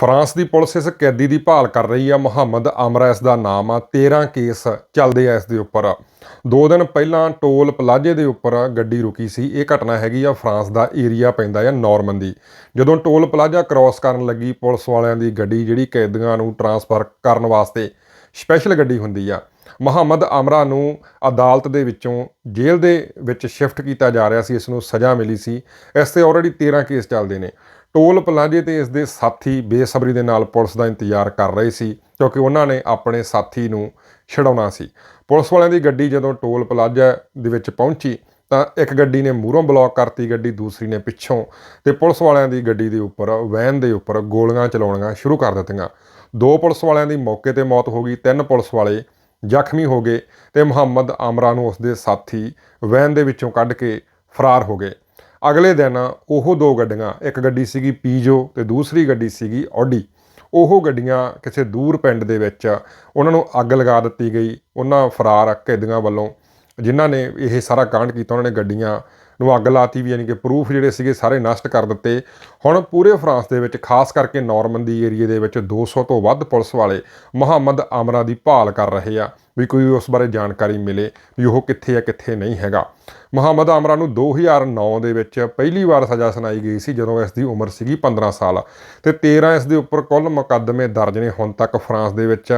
France ਦੀ police ਇਸ ਕੈਦੀ ਦੀ ਭਾਲ ਕਰ ਰਹੀ ਆ। ਮੁਹੰਮਦ ਅਮਰੈਸ ਦਾ ਨਾਮ ਆ। 13 ਕੇਸ ਚੱਲਦੇ ਆ ਇਸ ਦੇ ਉੱਪਰ। ਦੋ ਦਿਨ ਪਹਿਲਾਂ ਟੋਲ ਪਲਾਜ਼ੇ ਦੇ ਉੱਪਰ ਗੱਡੀ ਰੁਕੀ ਸੀ। ਇਹ ਘਟਨਾ ਹੈਗੀ ਆ ਫਰਾਂਸ ਦਾ ਏਰੀਆ ਪੈਂਦਾ ਆ ਨਾਰਮੰਦੀ ਜਦੋਂ ਟੋਲ ਪਲਾਜ਼ਾ ਕ੍ਰਾਸ ਕਰਨ ਲੱਗੀ, ਪੁਲਿਸ ਵਾਲਿਆਂ ਦੀ ਗੱਡੀ ਜਿਹੜੀ ਕੈਦੀਆਂ ਨੂੰ ਟਰਾਂਸਫਰ ਕਰਨ ਵਾਸਤੇ ਸਪੈਸ਼ਲ ਗੱਡੀ ਹੁੰਦੀ ਆ। ਮੁਹੰਮਦ ਆਮਰਾ ਨੂੰ ਅਦਾਲਤ ਦੇ ਵਿੱਚੋਂ ਜੇਲ੍ਹ ਦੇ ਵਿੱਚ ਸ਼ਿਫਟ ਕੀਤਾ ਜਾ ਰਿਹਾ ਸੀ, ਇਸ ਨੂੰ ਸਜ਼ਾ ਮਿਲੀ ਸੀ। ਇਸ ਤੇ ਆਲਰੇਡੀ 13 ਕੇਸ ਚੱਲਦੇ ਨੇ। ਟੋਲ ਪਲਾਜ਼ੇ ਤੇ ਇਸ ਦੇ ਸਾਥੀ ਬੇਸਬਰੀ ਦੇ ਨਾਲ ਪੁਲਿਸ ਦਾ ਇੰਤਜ਼ਾਰ ਕਰ ਰਹੇ ਸੀ, ਕਿਉਂਕਿ ਉਹਨਾਂ ਨੇ ਆਪਣੇ ਸਾਥੀ ਨੂੰ ਛਡਾਉਣਾ ਸੀ। ਪੁਲਿਸ ਵਾਲਿਆਂ ਦੀ ਗੱਡੀ ਜਦੋਂ ਟੋਲ ਪਲਾਜ਼ਾ ਦੇ ਵਿੱਚ ਪਹੁੰਚੀ, ਤਾਂ ਇੱਕ ਗੱਡੀ ਨੇ ਮੂਹਰੋਂ ਬਲੌਕ ਕਰਤੀ, ਗੱਡੀ ਦੂਸਰੀ ਨੇ ਪਿੱਛੋਂ, ਤੇ ਪੁਲਿਸ ਵਾਲਿਆਂ ਦੀ ਗੱਡੀ ਦੇ ਉੱਪਰ, ਵੈਨ ਦੇ ਉੱਪਰ ਗੋਲੀਆਂ ਚਲਾਉਣੀਆਂ ਸ਼ੁਰੂ ਕਰ ਦਿੱਤੀਆਂ। ਦੋ ਪੁਲਿਸ ਵਾਲਿਆਂ ਦੀ ਮੌਕੇ ਤੇ ਮੌਤ ਹੋ ਗਈ, ਤਿੰਨ ਪੁਲਿਸ ਵਾਲੇ ਜ਼ਖਮੀ ਹੋ ਗਏ ਤੇ ਮੁਹੰਮਦ ਆਮਰਾ ਨੂੰ ਉਸਦੇ ਸਾਥੀ ਵੈਨ ਦੇ ਵਿੱਚੋਂ ਕੱਢ ਕੇ ਫਰਾਰ ਹੋ ਗਏ। ਅਗਲੇ ਦਿਨ ਉਹ ਦੋ ਗੱਡੀਆਂ, ਇੱਕ ਗੱਡੀ ਸੀਗੀ ਪੀਜੋ ਤੇ ਦੂਸਰੀ ਗੱਡੀ ਸੀਗੀ ਆਡੀ ਉਹ ਗੱਡੀਆਂ ਕਿਸੇ ਦੂਰ ਪਿੰਡ ਦੇ ਵਿੱਚ ਉਹਨਾਂ ਨੂੰ ਅੱਗ ਲਗਾ ਦਿੱਤੀ ਗਈ। ਉਹਨਾਂ ਫਰਾਰ ਕੈਦੀਆਂ ਵੱਲੋਂ ਜਿਨ੍ਹਾਂ ਨੇ ਇਹ ਸਾਰਾ ਕਾਂਡ ਕੀਤਾ, ਉਹਨਾਂ ਨੇ ਗੱਡੀਆਂ ਨੂੰ ਅੱਗ ਲਾਤੀ ਵੀ, ਯਾਨੀ ਕਿ ਪ੍ਰੂਫ ਜਿਹੜੇ ਸੀਗੇ ਸਾਰੇ ਨਸ਼ਟ ਕਰ ਦਿੱਤੇ। ਹੁਣ ਪੂਰੇ ਫਰਾਂਸ ਦੇ ਵਿੱਚ, ਖਾਸ ਕਰਕੇ ਨਾਰਮੰਦੀ ਏਰੀਏ ਦੇ ਵਿੱਚ 200 ਤੋਂ ਵੱਧ ਪੁਲਿਸ ਵਾਲੇ ਮੁਹੰਮਦ ਆਮਰਾ ਦੀ ਭਾਲ ਕਰ ਰਹੇ ਆ ਵੀ ਕੋਈ ਉਸ ਬਾਰੇ ਜਾਣਕਾਰੀ ਮਿਲੇ ਵੀ ਉਹ ਕਿੱਥੇ ਆ, ਕਿੱਥੇ ਨਹੀਂ ਹੈਗਾ। ਮੁਹੰਮਦ ਆਮਰਾ ਨੂੰ 2009 ਦੇ ਵਿੱਚ ਪਹਿਲੀ ਵਾਰ ਸਜ਼ਾ ਸੁਣਾਈ ਗਈ ਸੀ, ਜਦੋਂ ਇਸ ਦੀ ਉਮਰ ਸੀਗੀ 15 ਸਾਲ ਤੇ 13 ਇਸ ਦੇ ਉੱਪਰ ਕੁੱਲ ਮੁਕੱਦਮੇ ਦਰਜ ਨੇ ਹੁਣ ਤੱਕ ਫਰਾਂਸ ਦੇ ਵਿੱਚ।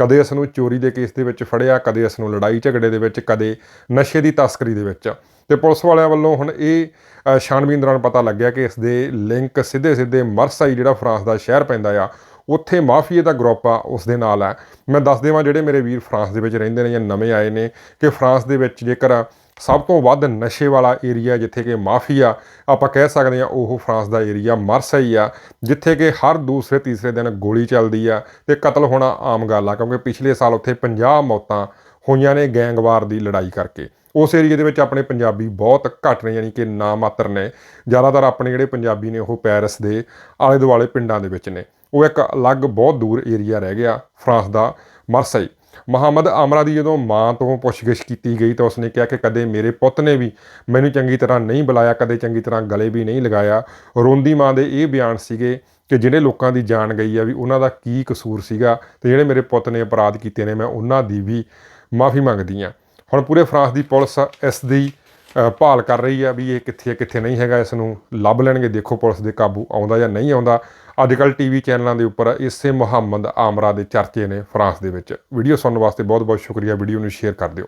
ਕਦੇ ਇਸ ਨੂੰ ਚੋਰੀ ਦੇ ਕੇਸ ਦੇ ਵਿੱਚ ਫੜਿਆ, ਕਦੇ ਇਸ ਨੂੰ ਲੜਾਈ ਝਗੜੇ ਦੇ ਵਿੱਚ, ਕਦੇ ਨਸ਼ੇ ਦੀ ਤਸਕਰੀ ਦੇ ਵਿੱਚ। ਤੇ ਪੁਲਿਸ ਵਾਲਿਆਂ ਵੱਲੋਂ ਹੁਣ ਇਹ ਅ, ਛਾਣਬੀਨ ਦੌਰਾਨ ਪਤਾ ਲੱਗਿਆ ਕਿ ਇਸ ਦੇ ਲਿੰਕ ਸਿੱਧੇ ਸਿੱਧੇ ਮਰਸਾਈ ਜਿਹੜਾ ਫਰਾਂਸ ਦਾ ਸ਼ਹਿਰ ਪੈਂਦਾ ਆ ਉੱਥੇ ਮਾਫੀਏ ਦਾ ਗਰੁੱਪ ਆ ਉਸ ਦੇ ਨਾਲ ਹੈ ਮੈਂ ਦੱਸ ਦੇਵਾਂ ਜਿਹੜੇ ਮੇਰੇ ਵੀਰ ਫਰਾਂਸ ਦੇ ਵਿੱਚ ਰਹਿੰਦੇ ਨੇ ਜਾਂ ਨਵੇਂ ਆਏ ਨੇ ਕਿ ਫਰਾਂਸ ਦੇ ਵਿੱਚ ਜੇਕਰ ਸਭ ਤੋਂ ਵੱਧ ਨਸ਼ੇ ਵਾਲਾ ਏਰੀਆ ਜਿੱਥੇ ਕਿ ਮਾਫੀਆ ਆਪਾਂ ਕਹਿ ਸਕਦੇ ਆ ਉਹ ਫਰਾਂਸ ਦਾ ਏਰੀਆ ਮਰਸਈ ਆ ਜਿੱਥੇ ਕਿ ਹਰ ਦੂਸਰੇ ਤੀਸਰੇ ਦਿਨ ਗੋਲੀ ਚੱਲਦੀ ਆ ਤੇ ਕਤਲ ਹੋਣਾ ਆਮ ਗੱਲ ਆ ਕਿਉਂਕਿ ਪਿਛਲੇ ਸਾਲ ਉੱਥੇ 50 ਮੌਤਾਂ ਹੋਈਆਂ ਨੇ ਗੈਂਗਵਾਰ ਦੀ ਲੜਾਈ ਕਰਕੇ। ਉਸ ਏਰੀਏ ਦੇ ਵਿੱਚ ਆਪਣੇ ਪੰਜਾਬੀ ਬਹੁਤ ਘੱਟ ਨੇ, ਯਾਨੀ ਕਿ ਨਾ ਮਾਤਰ ਨੇ। ਜ਼ਿਆਦਾਤਰ ਆਪਣੇ ਜਿਹੜੇ ਪੰਜਾਬੀ ਨੇ, ਉਹ ਪੈਰਿਸ ਦੇ ਆਲੇ ਦੁਆਲੇ ਪਿੰਡਾਂ ਦੇ ਵਿੱਚ ਨੇ। ਉਹ ਇੱਕ ਅਲੱਗ ਬਹੁਤ ਦੂਰ ਏਰੀਆ ਰਹਿ ਗਿਆ, ਫਰਾਂਸ ਦਾ ਮਰਸਈ। ਮੁਹੰਮਦ ਆਮਰਾ ਦੀ ਜਦੋਂ ਮਾਂ ਤੋਂ ਪੁੱਛਗਿੱਛ ਕੀਤੀ ਗਈ ਤਾਂ ਉਸਨੇ ਕਿਹਾ ਕਿ ਕਦੇ ਮੇਰੇ ਪੁੱਤ ਨੇ ਵੀ ਮੈਨੂੰ ਚੰਗੀ ਤਰ੍ਹਾਂ ਨਹੀਂ ਬੁਲਾਇਆ, ਕਦੇ ਚੰਗੀ ਤਰ੍ਹਾਂ ਗਲੇ ਵੀ ਨਹੀਂ ਲਗਾਇਆ। ਰੋਂਦੀ ਮਾਂ ਦੇ ਇਹ ਬਿਆਨ ਸੀਗੇ ਕਿ ਜਿਹੜੇ ਲੋਕਾਂ ਦੀ ਜਾਨ ਗਈ ਆ ਵੀ ਉਹਨਾਂ ਦਾ ਕੀ ਕਸੂਰ ਸੀਗਾ ਤੇ ਜਿਹੜੇ ਮੇਰੇ ਪੁੱਤ ਨੇ ਅਪਰਾਧ ਕੀਤੇ ਨੇ, ਮੈਂ ਉਹਨਾਂ ਦੀ ਵੀ ਮਾਫੀ ਮੰਗਦੀ ਆ ਹੁਣ ਪੂਰੇ ਫਰਾਂਸ ਦੀ ਪੁਲਿਸ ਇਸ ਦੀ ਭਾਲ ਕਰ ਰਹੀ ਆ ਵੀ ਇਹ ਕਿੱਥੇ ਹੈ, ਕਿੱਥੇ ਨਹੀਂ ਹੈਗਾ, ਇਸ ਨੂੰ ਲੱਭ ਲੈਣਗੇ। ਦੇਖੋ ਪੁਲਿਸ ਦੇ ਕਾਬੂ ਆਉਂਦਾ ਜਾਂ ਨਹੀਂ ਆਉਂਦਾ। ਅੱਜ ਕੱਲ ਟੀਵੀ ਚੈਨਲਾਂ ਦੇ ਉੱਪਰ ਇਸੇ ਮੁਹੰਮਦ ਆਮਰਾ ਦੇ ਚਰਚੇ ਨੇ ਫਰਾਂਸ ਦੇ ਵਿੱਚ। ਵੀਡੀਓ ਸੁਣਨ ਵਾਸਤੇ ਬਹੁਤ ਬਹੁਤ ਸ਼ੁਕਰੀਆ। ਵੀਡੀਓ ਨੂੰ ਸ਼ੇਅਰ ਕਰ ਦਿਓ।